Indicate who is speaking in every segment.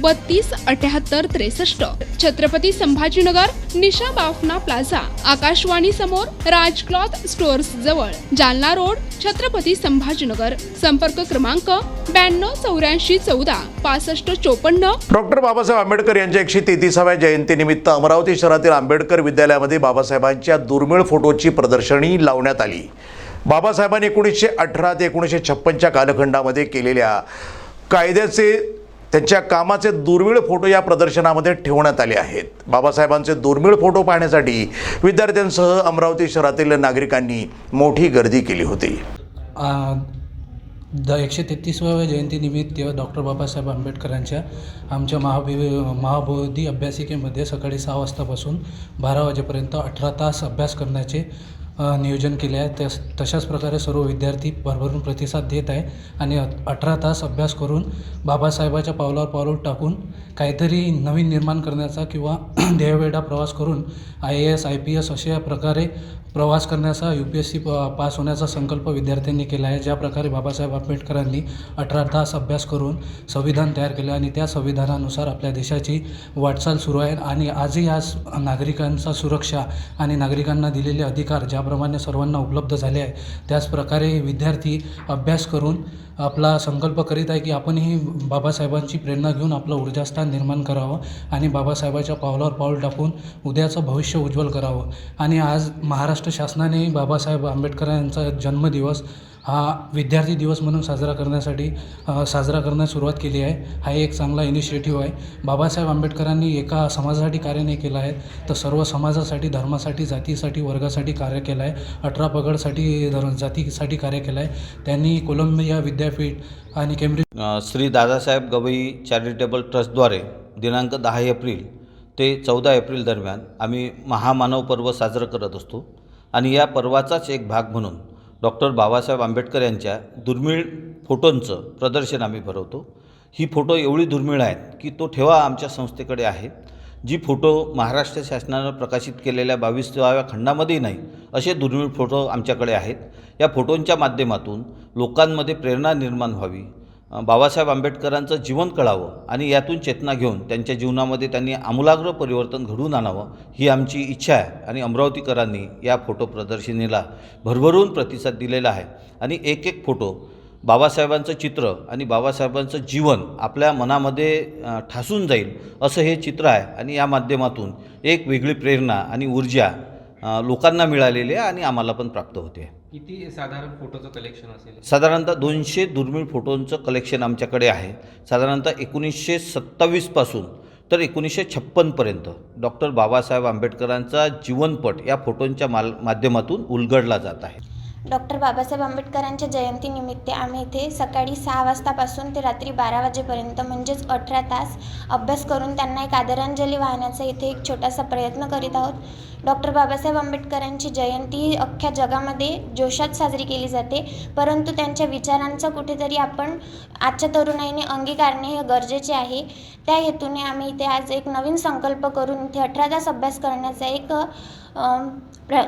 Speaker 1: बत्तीस अठ्याहत्तर त्रेसष्ट. छत्रपती संभाजीनगर निशा बाफना प्लाझा. आकाशवाणी समोर राज क्लॉथ स्टोअर्स जवळ. जालना रोड छत्रपती संभाजीनगर. संपर्क क्रमांक ब्याण्णव चौऱ्याऐंशी चौदा पासष्ट चोपन्न.
Speaker 2: डॉक्टर बाबासाहेब आंबेडकर यांच्या एकशे तेहतीसाव्या जयंतीनिमित्त अमरावती शहरातील आंबेडकर विद्यालयामध्ये बाबासाहेबांच्या दुर्मिळ फोटोची प्रदर्शनी लावण्यात आली. बाबासाहेबांनी एकोणीसशे अठरा ते एकोणीसशे छप्पनच्या कालखंडामध्ये केलेल्या कायद्याचे त्यांच्या कामाचे दुर्मिळ फोटो या प्रदर्शनामध्ये ठेवण्यात आले आहेत. बाबासाहेबांचे दुर्मिळ फोटो पाहण्यासाठी विद्यार्थ्यांसह अमरावती शहरातील नागरिकांनी मोठी गर्दी केली होती.
Speaker 3: द एकशे तेहतीसव्या जयंतीनिमित्त डॉक्टर बाबासाहेब आंबेडकरांच्या आमच्या महाबि महाबोधी अभ्यासिकेमध्ये सकाळी सहा वाजतापासून बारा वाजेपर्यंत अठरा तास अभ्यास करण्याचे नियोजन केले आहे. तस तशाच प्रकारे सर्व विद्यार्थी भरभरून प्रतिसाद देत आहे आणि अठरा तास अभ्यास करून बाबासाहेबाच्या पावलावर पाऊल टाकून काहीतरी नवीन निर्माण करण्याचा किंवा ध्येयवेढा प्रवास करून I A S I P S अशा प्रकारे प्रवास करण्याचा U P S C pass होण्याचा संकल्प विद्यार्थ्यांनी केला आहे. ज्या प्रकारे बाबासाहेब आंबेडकरांनी अठरा तास अभ्यास करून संविधान तयार केलं आणि त्या संविधानानुसार आपल्या देशाची वाटचाल सुरू आहे आणि आजही आज नागरिकांचा सुरक्षा आणि नागरिकांना दिलेले अधिकार ज्या ज्याप्रमाणे सर्वांना उपलब्ध झाले आहे त्याचप्रकारे विद्यार्थी अभ्यास करून आपला संकल्प करीत आहे की आपणही बाबासाहेबांची प्रेरणा घेऊन आपलं ऊर्जास्थान निर्माण करावं आणि बाबासाहेबाच्या पावलावर पाऊल टाकून उद्याचं भविष्य उज्ज्वल करावं. आणि आज महाराष्ट्र शासनाने बाबासाहेब आंबेडकर यांचा जन्मदिवस हा विद्यार्थी दिवस म्हणून साजरा करण्यासाठी साजरा करण्यास सुरुवात केली आहे. हा एक चांगला इनिशिएटिव्ह आहे. बाबासाहेब आंबेडकरांनी एका समाजासाठी कार्य नाही केलं आहे तर सर्व समाजासाठी धर्मासाठी जातीसाठी वर्गासाठी कार्य केलं आहे अठरा पगडसाठी धर जातीसाठी कार्य केलं आहे त्यांनी कोलंबिया विद्यापीठ आणि केम्ब्रिज
Speaker 4: श्री दादासाहेब गवई चॅरिटेबल ट्रस्टद्वारे दिनांक दहा एप्रिल ते चौदा एप्रिल दरम्यान आम्ही महामानव पर्व साजरं करत असतो. आणि या पर्वाचाच एक भाग म्हणून डॉक्टर बाबासाहेब आंबेडकर यांच्या दुर्मिळ फोटोंचं प्रदर्शन आम्ही भरवतो. ही फोटो एवढी दुर्मिळ आहेत की तो ठेवा आमच्या संस्थेकडे आहे. जी फोटो महाराष्ट्र शासनानं प्रकाशित केलेल्या बावीसाव्या खंडामध्ये नाही असे दुर्मिळ फोटो आमच्याकडे आहेत. या फोटोंच्या माध्यमातून लोकांमध्ये प्रेरणा निर्माण व्हावी बाबासाहेब आंबेडकरांचं जीवन कळावं आणि यातून चेतना घेऊन त्यांच्या जीवनामध्ये त्यांनी आमूलाग्र परिवर्तन घडवून आणावं ही आमची इच्छा आहे. आणि अमरावतीकरांनी या फोटो प्रदर्शनीला भरभरून प्रतिसाद दिलेला आहे. आणि एक एक फोटो बाबासाहेबांचं चित्र आणि बाबासाहेबांचं जीवन आपल्या मनामध्ये ठासून जाईल असं हे चित्र आहे. आणि या माध्यमातून एक वेगळी प्रेरणा आणि ऊर्जा लोकांना मिळालेली आहे आणि आम्हाला पण प्राप्त होते.
Speaker 5: किती साधारण फोटोचं कलेक्शन असेल?
Speaker 4: साधारणतः दोनशे दुर्मिळ फोटोंचं कलेक्शन आमच्याकडे आहे. साधारणतः एकोणीसशे सत्तावीसपासून तर एकोणीसशे छप्पनपर्यंत डॉक्टर बाबासाहेब आंबेडकरांचा जीवनपट या फोटोंच्या माल माध्यमातून उलगडला जात आहे.
Speaker 6: डॉक्टर बाबासाहेब आंबेडकरांच्या जयंतीनिमित्त आम्ही इथे सकाळी सहा वाजतापासून ते रात्री बारा वाजेपर्यंत म्हणजेच अठरा तास अभ्यास करून त्यांना एक आदरांजली वाहण्याचा इथे एक छोटासा प्रयत्न करीत आहोत. डॉक्टर बाबासाहेब आंबेडकरांची जयंती ही अख्ख्या जगामध्ये जोशात साजरी केली जाते. परंतु त्यांच्या विचारांचा कुठेतरी आपण आजच्या तरुणाईने अंगीकारणे हे गरजेचे आहे. त्या हेतूने आम्ही इथे आज एक नवीन संकल्प करून इथे अठरा तास अभ्यास करण्याचा एक प्र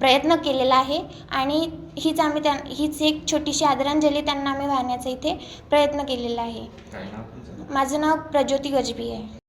Speaker 6: प्रयत्न केलेला आहे आणि हीच आम्ही त्या हीच एक छोटीशी आदरांजली त्यांना आम्ही वाहण्याचा इथे प्रयत्न केलेला आहे. माझं नाव प्रज्योती गजबी आहे